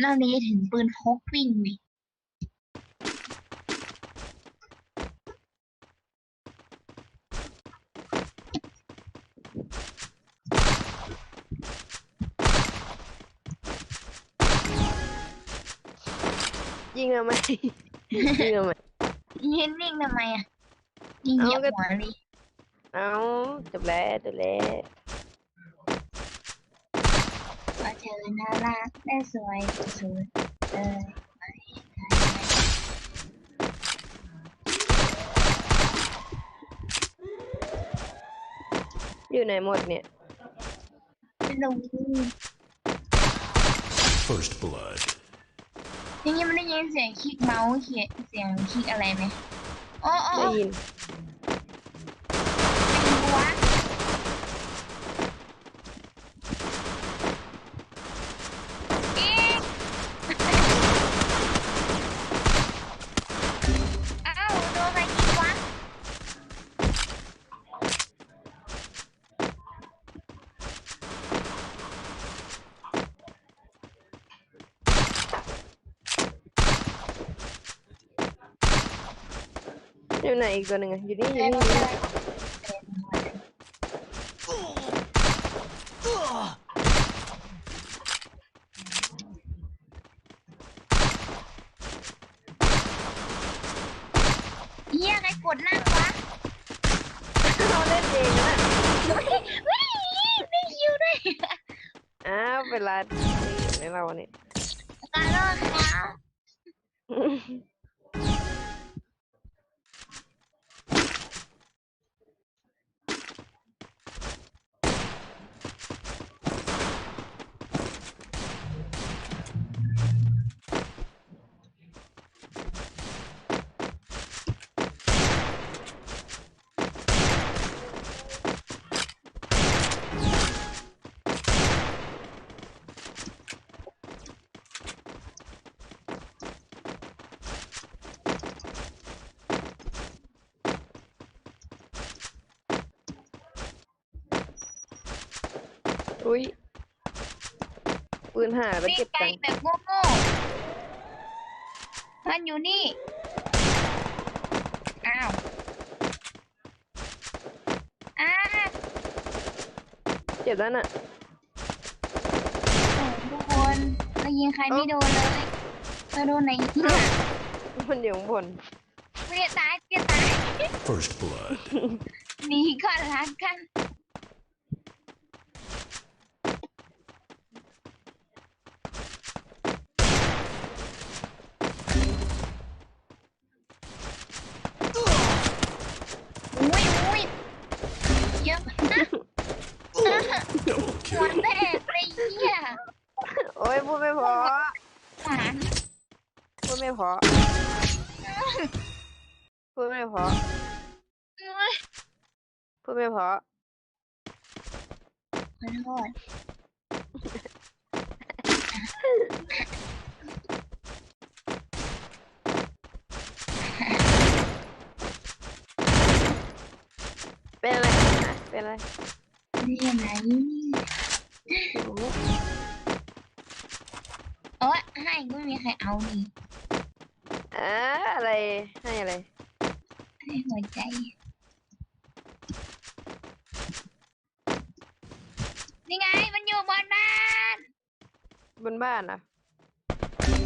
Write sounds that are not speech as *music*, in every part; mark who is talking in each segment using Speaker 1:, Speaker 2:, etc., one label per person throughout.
Speaker 1: เรานี้ถึงปืนพกวิ่งนี่
Speaker 2: ยิงทำไมยิงทำไม
Speaker 1: ยืนนิ่งทำไมอะยิงเหยียบ
Speaker 2: เอาก็
Speaker 1: หัวเลย
Speaker 2: เอาจบแล้วจบแล้ว
Speaker 1: ว่าเธอน่ารักและสวยสุดเลยไม่
Speaker 2: อยู่ไหนหมดเนี่ย
Speaker 1: ไม่รู้
Speaker 3: First blood.
Speaker 1: ยังยังไม่ได้ยินเสียงคลิกเมาส์เขียนเสียงคลิกอะไรไหมโอ้โอ้
Speaker 2: ได้
Speaker 1: โอ้
Speaker 2: ยิน
Speaker 1: หัวเอ๊ะอ้าวโดนอะไรยิงวะ
Speaker 2: อยู่ ไหนอีกตัวหนึ่งอะอยู่นี่อยู่
Speaker 1: ไม่
Speaker 2: นี่
Speaker 1: เป็นไรเฮียใครกดนั่งวะ
Speaker 2: เราเล่นเองนะ
Speaker 1: เฮ้ยเฮ้ยไม่คิวด้วย
Speaker 2: อ้าวเป็นไรในเราเนี่ย
Speaker 1: ขอโทษค่ะ
Speaker 2: อุ้ยปืนหายไป
Speaker 1: วิ่ง
Speaker 2: เก็บ
Speaker 1: ไป
Speaker 2: ตังค์
Speaker 1: แบบโง่ๆมันอยู่นี่ อ้าวอ้าว
Speaker 2: เจ็บแล้วน่ะ
Speaker 1: โอ้ทุกคนเรายิงใครไม่โดนเลยเราโดนไหนเนี่ย
Speaker 2: มันอยู่ข้างบน
Speaker 1: เรียตายเรียตาย
Speaker 3: First blood.
Speaker 1: หนีก่อนรักกัน อุ้ยอุ้ยเยอะนะ
Speaker 3: Double
Speaker 1: หัว
Speaker 3: kill.
Speaker 1: แตกเลยเหี้ย
Speaker 2: โอ้ยพูดไม่เพอ
Speaker 1: หาน
Speaker 2: พูดไม่เพอ พูดไม่เพอ
Speaker 1: อุ้ย
Speaker 2: พูดไม่เพอ
Speaker 1: ขอโทษ
Speaker 2: เป็นอะไรนะเป็นอะไร
Speaker 1: นี่ไหนโอ๊ยให้ก็ไม่มีใครเอานี่
Speaker 2: อ่าอะไร ให้อะไร
Speaker 1: ให้หัวใจ นี่ไง มันอยู่บนบ้าน
Speaker 2: บนบ้านอะ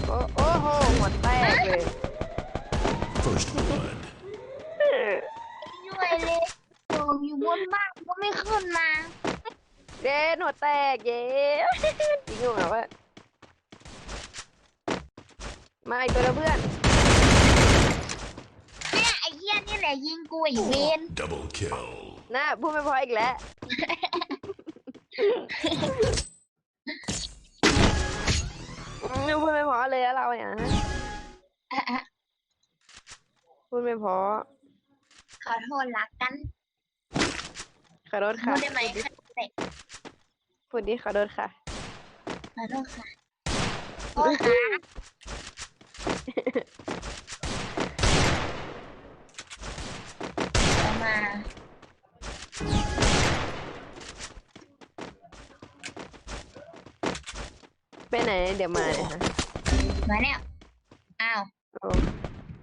Speaker 2: โอ้โอ้โหหัวแตกเลย
Speaker 3: First blood.
Speaker 1: ช่วยเลยโอ้อยู่บนบ้านก็ไม่ขึ้นมา
Speaker 2: เย้หัวแตกเย้จริงเหรอวะมาอีกตัวแล้วเพื่อน
Speaker 1: เนี่ยไอ้เหี้ยนี่ แหละยิงกูไอีเวน
Speaker 3: Double kill.
Speaker 2: น่าพูดไม่พออีกแล้ว ไม่พูดไม่พอเลยอะเราเนี่ยฮะ
Speaker 1: อะอะ
Speaker 2: พูดไม่พอ
Speaker 1: ขอโทษรักกัน
Speaker 2: ขอโทษ
Speaker 1: พู
Speaker 2: ค่ะ
Speaker 1: ดได้ไหมค่ะเด็ก
Speaker 2: พูดดิขอโทษค่ะ
Speaker 1: ขอโทษค่ะโทษค่ะเอา มา
Speaker 2: ไปไหนเดี๋ยวมาเนี่ยฮะ
Speaker 1: มาแล้วอ้าว
Speaker 2: โอ้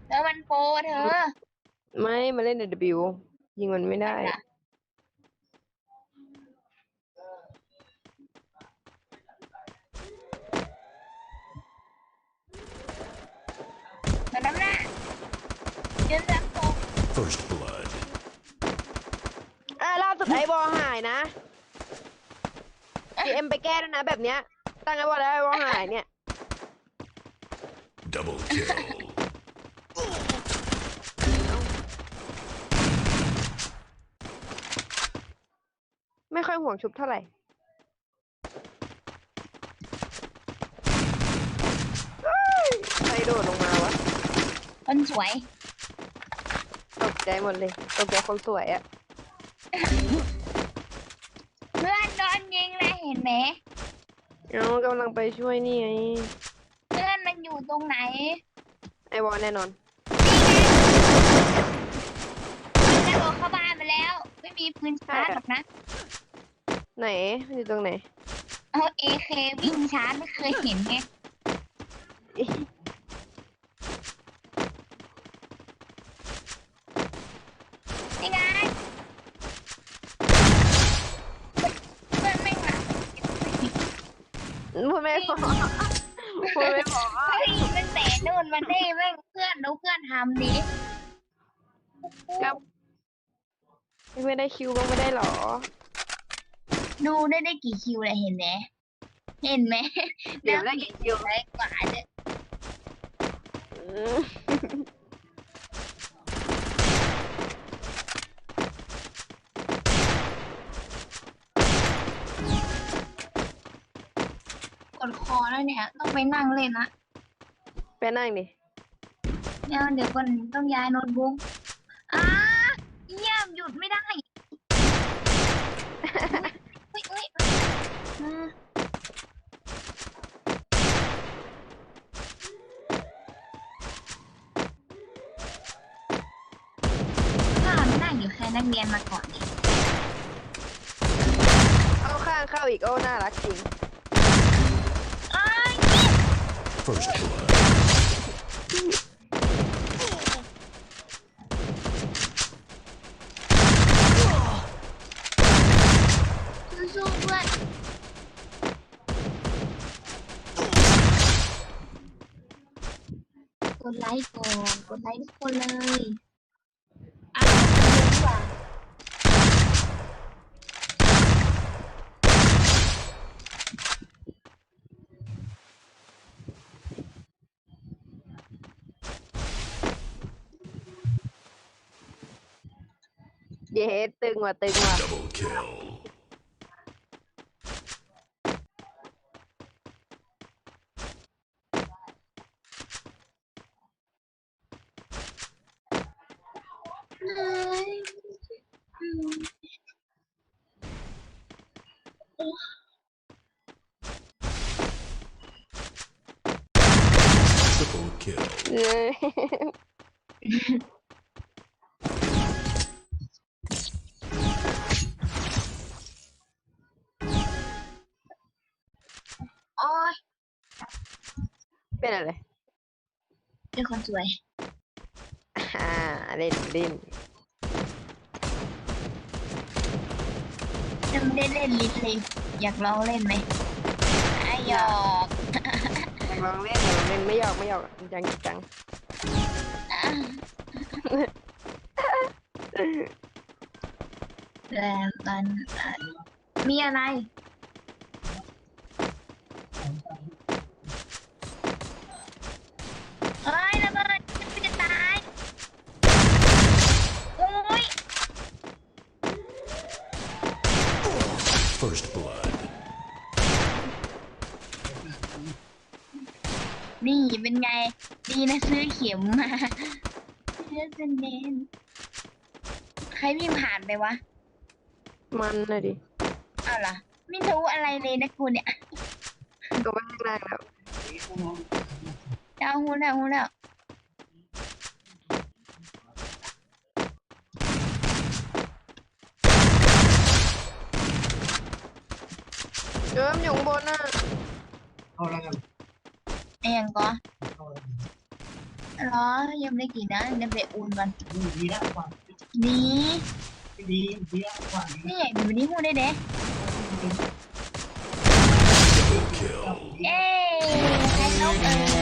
Speaker 1: เธอมันโปรเธอ
Speaker 2: ไม่มาเล่นเดบิวยิงมันไม่ได้
Speaker 1: จ้ะมาดำหน้าเดินแบบโปร
Speaker 3: First blood.
Speaker 2: อ่าล่าสุดไอบอลหายนะเอ็มไปแก้ด้วยนะแบบเนี้ย ตั้งไอบอลแล้วไอบอลหายเนี่ย
Speaker 3: Double kill.
Speaker 2: ไม่ค่อยห่วงชุบเท่าไหร่ เฮ้ยใครโดดลงมาวะ
Speaker 1: คนสวย
Speaker 2: ตกใจหมดเลย ตกใจคนสวยอะ
Speaker 1: เพื่อนโดนยิงเลยเห็นไหม
Speaker 2: เอากำลังไปช่วยนี่ไง
Speaker 1: เพื่อนมันอยู่ตรงไหน
Speaker 2: ไอบอลแน่นอน
Speaker 1: กระโดดเข้าบ้านไปแล้ว ไม่มีปืนชาร์จหรอกนะ
Speaker 2: ไหนมันอยู่ตรงไหน
Speaker 1: เอาเอเควิ่งชาร์จไม่เคยเห็นไงนี่ไงเพื่อนไม่หลับ
Speaker 2: พูดไม่พอพูดไม่พอ
Speaker 1: เฮ้ยมันแต่นู่นมันนี่แม่งเพื่อนดูเพื่อนทำดิ
Speaker 2: ครับไม่ได้คิวบ้างไม่ได้หรอ
Speaker 1: ดูได้ได้กี่คิวเลยเห็นไหมเห็นไหม
Speaker 2: เดี๋ยวได้กี่คิว
Speaker 1: ได้กว่าเนี่ย คอแล้วเนี่ย ต้องไปนั่งเล่นนะ
Speaker 2: ไปนั่งดิ
Speaker 1: เดี๋ยวเดี๋ยวก่อนต้องย้ายโน้ตบุ๊กอ้าเยี่ยมหยุดไม่ได้อุ้ยอุ้ยอืมถ้าไม่นั่งอยู่แค่นักเรียนมาก่อนดิ
Speaker 2: เข้าข้างเข้าอีกโอ้น่ารักจริง
Speaker 3: First blood.
Speaker 1: สู้ๆเพื่อนกดไลค์ก่อน กดไลค์ทุกคนเลย
Speaker 3: Dạ,
Speaker 1: Dễ yeah, mà từng mà.
Speaker 3: Triple kill.
Speaker 2: Dạ. *laughs* นอะไร
Speaker 1: เป็นคนสวย
Speaker 2: อ่าเล่นเล่น
Speaker 1: ยังไม่ได้เล่นลิทเลย อยากลองเล่นไหมไอหยอก
Speaker 2: อยากลองเล่นอยากลองเล่นไม่หยอกไม่หยอกจริงจังจริงจัง
Speaker 1: อะแต่มันอะมีอะไร เฮ้ยระเบิดฉันจะตาย โอ้ย
Speaker 3: First blood.
Speaker 1: นี่เป็นไง ดีนะซื้อเข็มมาเลือดเซนเดนใครวิ่งผ่านไปวะ
Speaker 2: มันเลยดิ
Speaker 1: เอาล่ะไม่รู้อะไรเลยนะกูเนี่ย
Speaker 2: ตัวไปข้างล่างแล้ว
Speaker 1: เอาหูแล้วหูแล้ว
Speaker 2: เออมันอยู่ข้างบนน่ะ
Speaker 4: โอ้เข้าแล้วกัน
Speaker 1: เองก็
Speaker 4: เข้าแล้ว
Speaker 1: รอยังไม่ได้กินนะเดี๋ยวไปอุ่นก่อน
Speaker 4: ดีดีแล้วกว่า
Speaker 1: นี่
Speaker 4: ดีดีแล้วกว่า
Speaker 1: นี่เดี๋ยววันนี้พูดได้เด้
Speaker 3: Kill.
Speaker 1: เอ้ยใครนกเอ้ย